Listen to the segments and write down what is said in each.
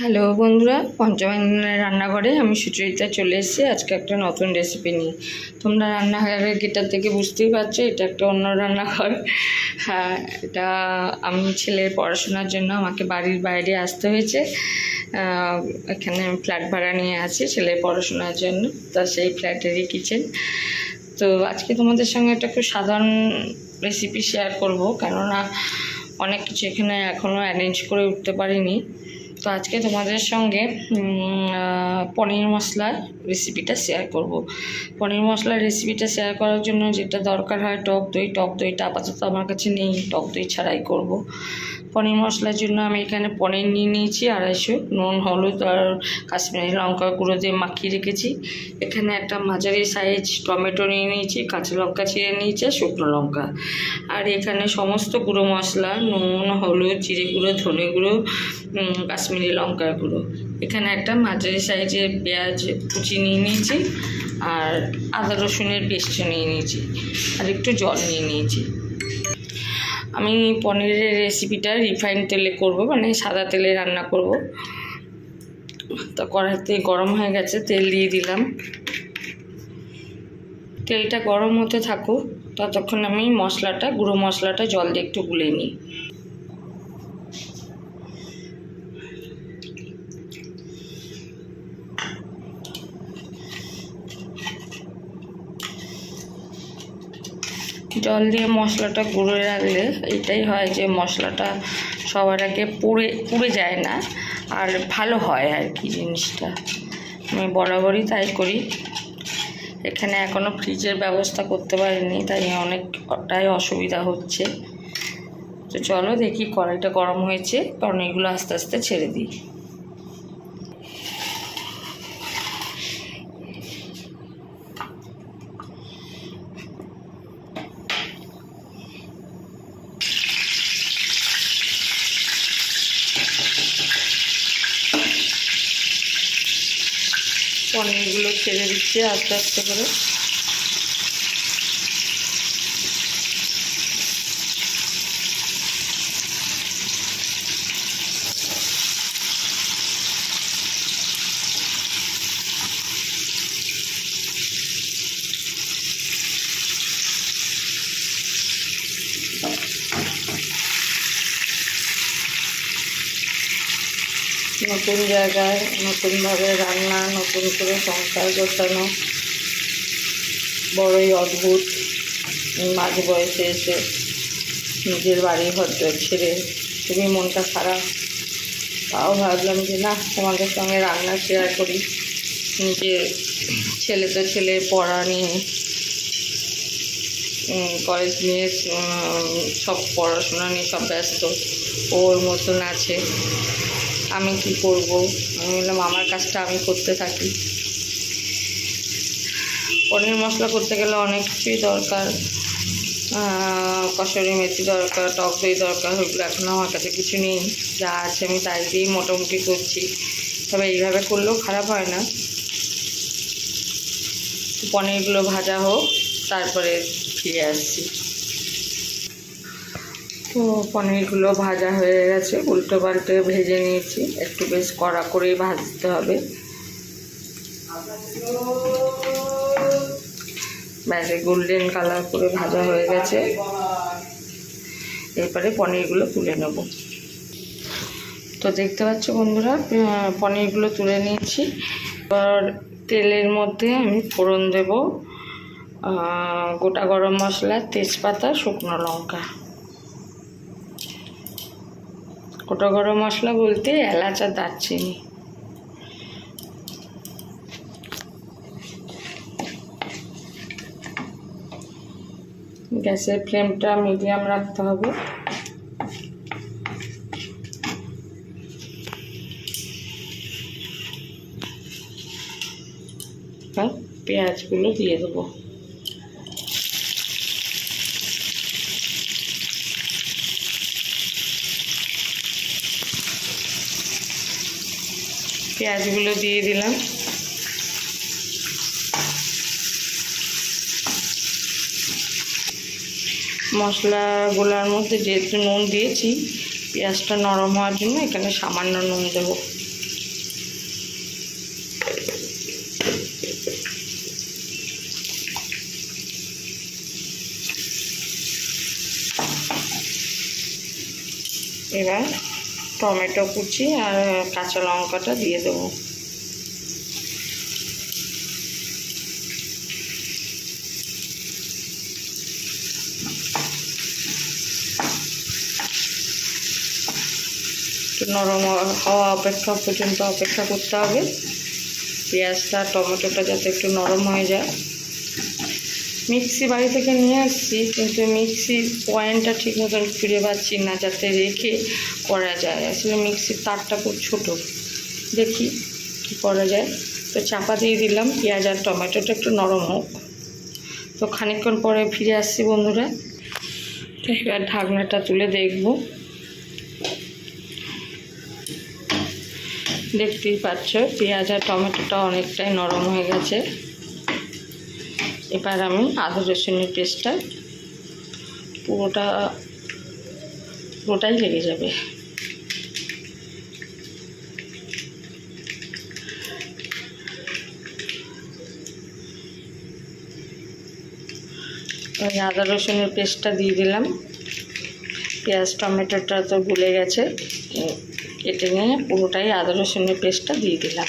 Hello বন্ধুরা পঞ্চমের রান্নাঘরে আমি সুচরিতা চলে এসেছি। আজকে একটা নতুন রেসিপি নিয়ে। তোমরা রান্নাঘরের গেটার থেকে বুঝতেই পারছ, এটা একটা অন্য রান্নাঘর। হ্যাঁ এটা আমি ছেলের পড়াশোনার জন্য আমাকে বাড়ির বাইরে আসতে হয়েছে। এখানে আমি ফ্ল্যাট ভাড়া নিয়ে আছি ছেলের পড়াশোনার জন্য, তা সেই ফ্ল্যাটেরই কিচেন তো আজকে তোমাদের সঙ্গে একটা খুব সাধারণ রেসিপি শেয়ার করব, কেননা অনেক কিছু এখানে এখনও অ্যারেঞ্জ করে উঠতে পারিনি। তো আজকে তোমাদের সঙ্গে পনির মশলার রেসিপিটা শেয়ার করব। পনির মশলার রেসিপিটা শেয়ার করার জন্য যেটা দরকার হয়, টক দই। টক দইটা আপাতত আমার কাছে নেই, টক দই ছাড়াই করব। পনির মশলার জন্য আমি এখানে পনির নিয়ে নিয়েছি, আড়াইশো, নুন, হলুদ আর কাশ্মীরি লঙ্কা গুঁড়ো দিয়ে মাখিয়ে রেখেছি। এখানে একটা মাঝারি সাইজ টমেটো নিয়ে নিয়েছি, কাঁচা লঙ্কা চিড়ে নিয়েছি শুকনো লঙ্কা। আর এখানে সমস্ত গুঁড়ো মশলা, নুন, হলুদ, জিরে গুঁড়ো, ধনে গুঁড়ো কাশ্মীরি লঙ্কার গুঁড়ো। এখানে একটা মাঝারি সাইজের পেঁয়াজ কুচি নিয়ে নিয়েছি আর আদা রসুনের পেস্ট নিয়ে নিয়েছি আর একটু জল নিয়ে নিয়েছি। আমি পনিরের রেসিপিটা রিফাইন তেলে করব মানে সাদা তেলে রান্না করব। তো কড়াইতে গরম হয়ে গেছে, তেল দিয়ে দিলাম। তেলটা গরম হতে থাকুক, ততক্ষণ আমি মশলাটা, গুঁড়ো মশলাটা জল দিয়ে একটু গুলে নিই। জল দিয়ে মশলাটা গুঁড়ো রাখলে এটাই হয় যে মশলাটা সবার আগে পুড়ে পুড়ে যায় না। আর ভালো হয় আর কি জিনিসটা। আমি বরাবরই তাই করি। এখানে এখনও ফ্রিজের ব্যবস্থা করতে পারিনি, তাই অনেকটাই অসুবিধা হচ্ছে। তো চলো দেখি কড়াইটা গরম হয়েছে, কারণ এগুলো আস্তে আস্তে ছেড়ে দিই পনিরগুলো ছেড়ে দিচ্ছি আস্তে আস্তে করে। নতুন জায়গায় নতুনভাবে রান্না, নতুন করে সংসার গোছানো। বড়ই অদ্ভুত। মাঝ বয়সে এসে নিজের বাড়ি ঘর ছেড়ে খুবই মনটা খারাপ। তাও ভাবলাম যে, না, তোমাদের সঙ্গে রান্না শেয়ার করি। যে ছেলে তো ছেলে, পড়া নিয়ে কলেজ নিয়ে সব পড়াশোনা নিয়ে সব ব্যস্ত। ওর মতন আছে। আমি কি করব? আমি বললাম, আমার কাজটা আমি করতে থাকি। পনির মশলা করতে গেলে অনেক কিছুই দরকার। কসুরি, মেথি দরকার, টক দই দরকার ওইগুলো এখন আমার কাছে কিছু নেই। যা আছে আমি তাই দিয়েই মোটামুটি করছি। তবে এইভাবে করলেও খারাপ হয় না। পনিরগুলো ভাজা হোক, তারপরে ফিরে আসছি। তো পনিরগুলো ভাজা হয়ে গেছে, উল্টো পাল্টে ভেজে নিয়েছি। একটু বেশ কড়া করেই ভাজতে হবে। ব্যাসে গোল্ডেন কালার করে ভাজা হয়ে গেছে। এরপরে পনিরগুলো তুলে নেব। তো দেখতে পাচ্ছ বন্ধুরা পনিরগুলো তুলে নিয়েছি। এবার তেলের মধ্যে আমি ফোড়ন দেব। গোটা গরম মশলা, তেজপাতা, শুকনো লঙ্কা। গোটা গরম মশলা বলতে এলাচ আর দারচিনি। গ্যাসের ফ্লেমটা মিডিয়াম রাখতে হবে। পেঁয়াজগুলো দিয়ে দেবো। পেঁয়াজগুলো দিয়ে দিলাম। মশলাগুলোর মধ্যে যেহেতু নুন দিয়েছি, পেঁয়াজটা নরম হওয়ার জন্য এখানে সামান্য নুন দেব। এবার টমেটো কুচি আর কাঁচা লঙ্কাটা দিয়ে দেবো। নরম হওয়া অপেক্ষা পর্যন্ত অপেক্ষা করতে হবে। পেঁয়াজটা, টমেটোটা যাতে একটু নরম হয়ে যায়। মিক্সি বাড়ি থেকে নিয়ে আসছি, কিন্তু মিক্সির পয়েন্টটা ঠিক মতন ফিরে পাচ্ছি না, যাতে রেখে করা যায়। আসলে মিক্সির তারটা খুব ছোট। দেখি কি করা যায়। তো চাপা দিয়ে দিলাম, পেঁয়াজ আর টমেটোটা একটু নরম হোক। তো খানিকক্ষণ পরে ফিরে আসছি বন্ধুরা। তো এবার ঢাকনাটা তুলে দেখব। দেখতেই পাচ্ছ, পেঁয়াজ আর টমেটোটা অনেকটাই নরম হয়ে গেছে। এবার আমি আদা রসুনের পেস্টটা পুরোটা, পুরোটাই লেগে যাবে। ওই আদা রসুনের পেস্টটা দিয়ে দিলাম। পেঁয়াজ, টমেটোটা তো গুলে গেছে। কেটে নিয়ে পুরোটাই আদা রসুনের পেস্টটা দিয়ে দিলাম।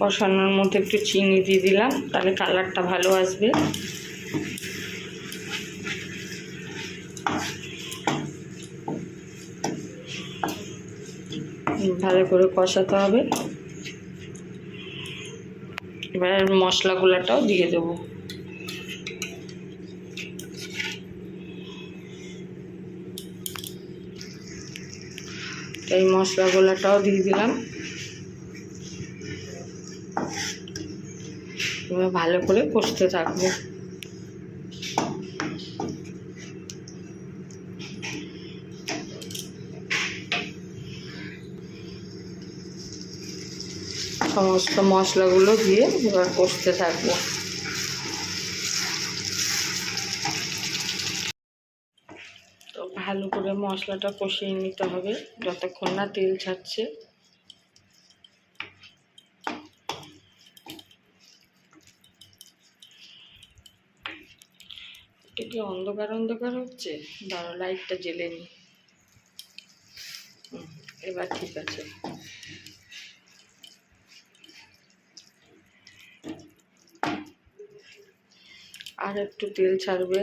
কষানোর মধ্যে একটু চিনি দিয়ে দিলাম, তাহলে কালারটা ভালো আসবে। ভালো করে কষাতে হবে। এবার মশলাগুলোটাও দিয়ে দেবো। এই মশলাগুলোটাও দিয়ে দিলাম। এবার ভালো করে কষতে থাকব। সমস্ত মশলাগুলো দিয়ে এবার কষতে থাকব। তো ভালো করে মশলাটা কষিয়ে নিতে হবে, যতক্ষণ না তেল ছাড়ছে। এটা কি অন্ধকার অন্ধকার হচ্ছে? দাঁড়ো লাইটটা জেলে নি। এবার ঠিক আছে। আর একটু তেল ছাড়বে।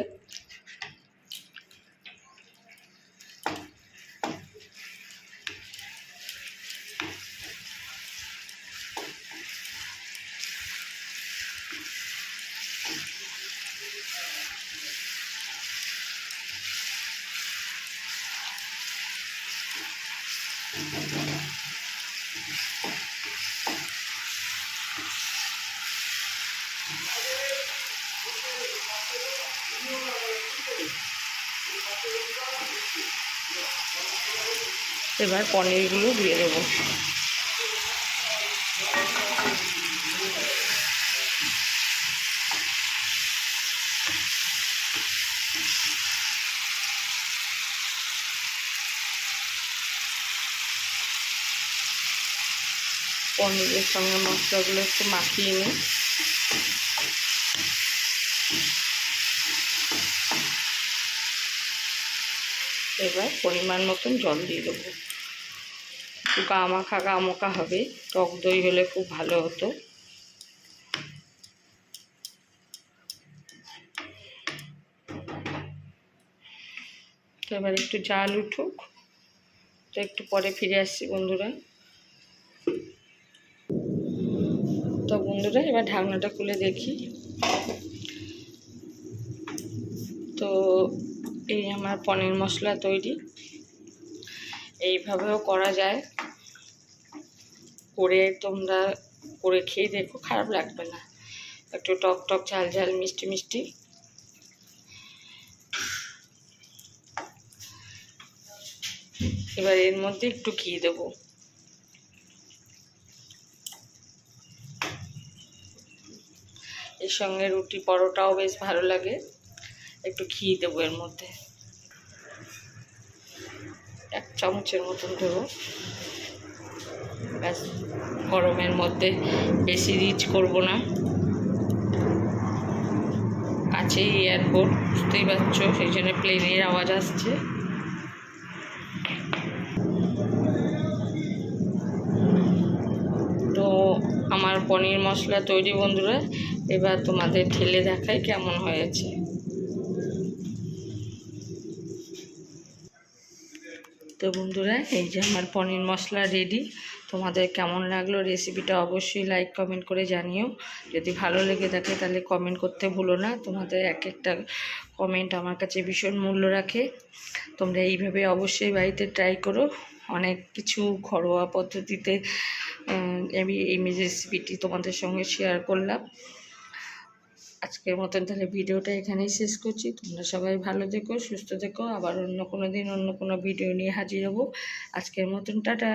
এবার পনিরগুলো দিয়ে দেবো। পনিরের সঙ্গে মশলাগুলো একটু মাখিয়ে নিই। এবার পরিমাণ মতন জল দিয়ে দেবো। একটু গা মাখা গা মাখা হবে, টক দই হলে খুব ভালো হতো। এবার একটু জাল উঠুক, তো একটু পরে ফিরে আসছি বন্ধুরা। তো বন্ধুরা, এবার ঢাকনাটা খুলে দেখি তো এই আমার পনির মশলা তৈরি। এইভাবেও করা যায়। করে তোমরা করে খেয়ে দেখো, খারাপ লাগবে না। একটু টক টক, ঝাল ঝাল, মিষ্টি মিষ্টি। এবার এর মধ্যে একটু ঘি দেবো। এর সঙ্গে রুটি পরোটাও বেশ ভালো লাগে। একটু ঘি দেবো এর মধ্যে। এক চামচের মতন দেবো। ব্যাস, গরমের মধ্যে বেশি রিচ করব না। কাছেই এয়ারপোর্ট বুঝতেই পারছ? সেই জন্য প্লেনের আওয়াজ আসছে। তো আমার পনির মশলা তৈরি বন্ধুরা, এবার তোমাদের ঠেলে দেখাই কেমন হয়েছে। তো বন্ধুরা, এই যে আমার পনির মশলা রেডি তোমাদের কেমন লাগল রেসিপিটা অবশ্যই লাইক কমেন্ট করে জানিও। যদি ভালো লেগে থাকে তাহলে কমেন্ট করতে ভুলো না। তোমাদের এক একটা কমেন্ট আমার কাছে ভীষণ মূল্য রাখে। তোমরা এইভাবে অবশ্যই বাড়িতে ট্রাই করো। অনেক কিছু ঘরোয়া পদ্ধতিতে আমি এই রেসিপিটি তোমাদের সঙ্গে শেয়ার করলাম। আজকের মতন তাহলে ভিডিওটা এখানেই শেষ করছি। তোমরা সবাই ভালো দেখো সুস্থ থেকো। আবার অন্য কোনো দিন অন্য কোনো ভিডিও নিয়ে হাজির হব। আজকের মতন, টাটা।